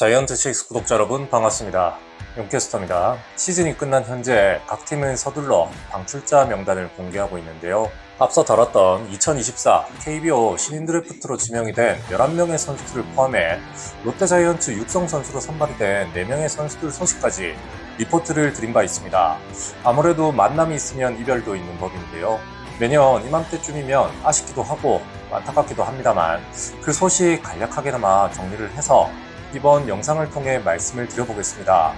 자이언트 식스 구독자 여러분 반갑습니다. 용캐스터입니다. 시즌이 끝난 현재 각 팀은 서둘러 방출자 명단을 공개하고 있는데요. 앞서 다뤘던 2024 KBO 신인 드래프트로 지명이 된 11명의 선수들을 포함해 롯데 자이언츠 육성 선수로 선발이 된 4명의 선수들 소식까지 리포트를 드린 바 있습니다. 아무래도 만남이 있으면 이별도 있는 법인데요. 매년 이맘때쯤이면 아쉽기도 하고 안타깝기도 합니다만 그 소식 간략하게나마 정리를 해서 이번 영상을 통해 말씀을 드려보겠습니다.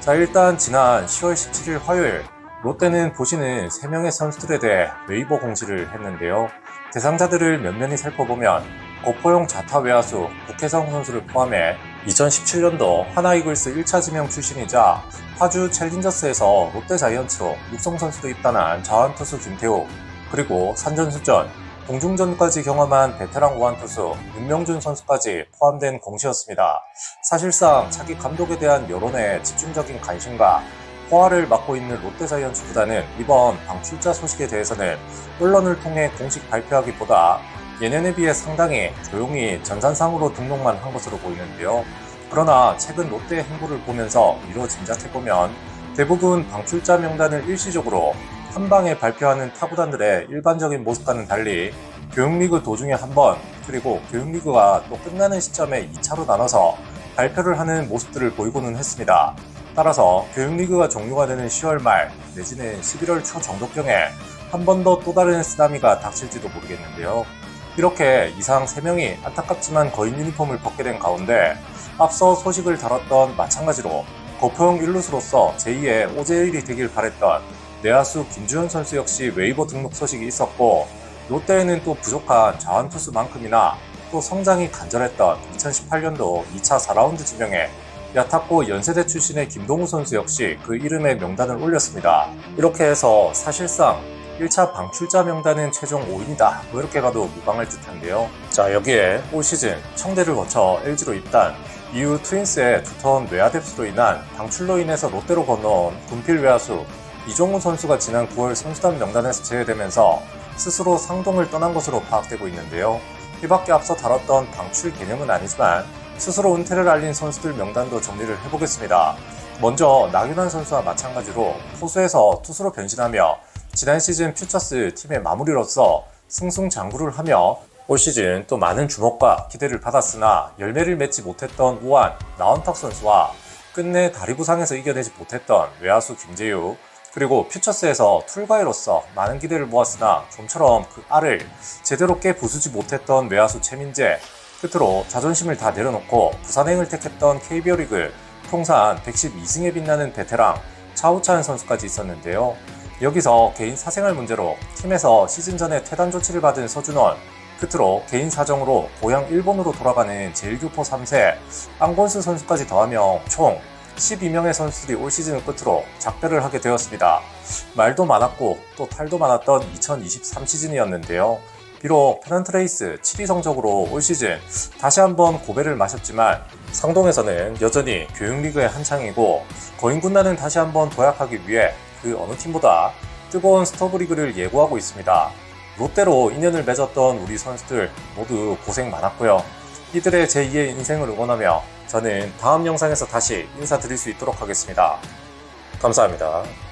자, 일단 지난 10월 17일 화요일 롯데는 보시는 3명의 선수들에 대해 웨이버 공지를 했는데요. 대상자들을 면면히 살펴보면 고포용 자타 외야수 국혜성 선수를 포함해 2017년도 하나이글스 1차 지명 출신이자 파주 챌린저스에서 롯데 자이언츠로 육성 선수로 입단한 자완투수 김태우 그리고 산전수전 공중전까지 경험한 베테랑 우완투수 윤명준 선수까지 포함된 공시였습니다. 사실상 차기 감독에 대한 여론의 집중적인 관심과 호화를 맡고 있는 롯데자이언츠 구단은 이번 방출자 소식에 대해서는 언론을 통해 공식 발표하기보다 예년에 비해 상당히 조용히 전산상으로 등록만 한 것으로 보이는데요. 그러나 최근 롯데의 행보를 보면서 미뤄 짐작해보면 대부분 방출자 명단을 일시적으로 한 방에 발표하는 타구단들의 일반적인 모습과는 달리 교육리그 도중에 한 번, 그리고 교육리그가 또 끝나는 시점에 2차로 나눠서 발표를 하는 모습들을 보이고는 했습니다. 따라서 교육리그가 종료가 되는 10월 말 내지는 11월 초 정도경에 한 번 더 또 다른 쓰나미가 닥칠지도 모르겠는데요. 이렇게 이상 3명이 안타깝지만 거인 유니폼을 벗게 된 가운데 앞서 소식을 다뤘던 마찬가지로 거포형 일루수로서 제2의 오제일이 되길 바랬던 내야수 김주현 선수 역시 웨이버 등록 소식이 있었고 롯데에는 또 부족한 자완투수만큼이나 또 성장이 간절했던 2018년도 2차 4라운드 지명에 야타코 연세대 출신의 김동우 선수 역시 그 이름의 명단을 올렸습니다. 이렇게 해서 사실상 1차 방출자 명단은 최종 5인이다. 뭐 이렇게 가도 무방할 듯한데요. 자 여기에 올 시즌 청대를 거쳐 LG로 입단 이후 트윈스의 두터운 외야 뎁스로 인한 방출로 인해서 롯데로 건너온 군필 외야수 이종훈 선수가 지난 9월 선수단 명단에서 제외되면서 스스로 상동을 떠난 것으로 파악되고 있는데요. 이밖에 앞서 다뤘던 방출 개념은 아니지만 스스로 은퇴를 알린 선수들 명단도 정리를 해보겠습니다. 먼저 나균환 선수와 마찬가지로 포수에서 투수로 변신하며 지난 시즌 퓨처스 팀의 마무리로서 승승장구를 하며 올 시즌 또 많은 주목과 기대를 받았으나 열매를 맺지 못했던 우한 나원탁 선수와 끝내 다리 부상에서 이겨내지 못했던 외야수 김재유 그리고 퓨처스에서 툴바이로서 많은 기대를 모았으나 좀처럼 그 알을 제대로 깨 부수지 못했던 외야수 최민재 끝으로 자존심을 다 내려놓고 부산행을 택했던 KBO 리그 통산 112승에 빛나는 베테랑 차우찬 선수까지 있었는데요. 여기서 개인 사생활 문제로 팀에서 시즌 전에 퇴단 조치를 받은 서준원 끝으로 개인 사정으로 고향 일본으로 돌아가는 제일교포 3세 안곤스 선수까지 더하며 총 12명의 선수들이 올 시즌을 끝으로 작별을 하게 되었습니다. 말도 많았고 또 탈도 많았던 2023 시즌이었는데요. 비록 페넌트레이스 7위 성적으로 올 시즌 다시 한번 고배를 마셨지만 상동에서는 여전히 교육리그의 한창이고 거인군단은 다시 한번 도약하기 위해 그 어느 팀보다 뜨거운 스토브리그를 예고하고 있습니다. 롯데로 인연을 맺었던 우리 선수들 모두 고생 많았고요. 이들의 제2의 인생을 응원하며 저는 다음 영상에서 다시 인사드릴 수 있도록 하겠습니다. 감사합니다.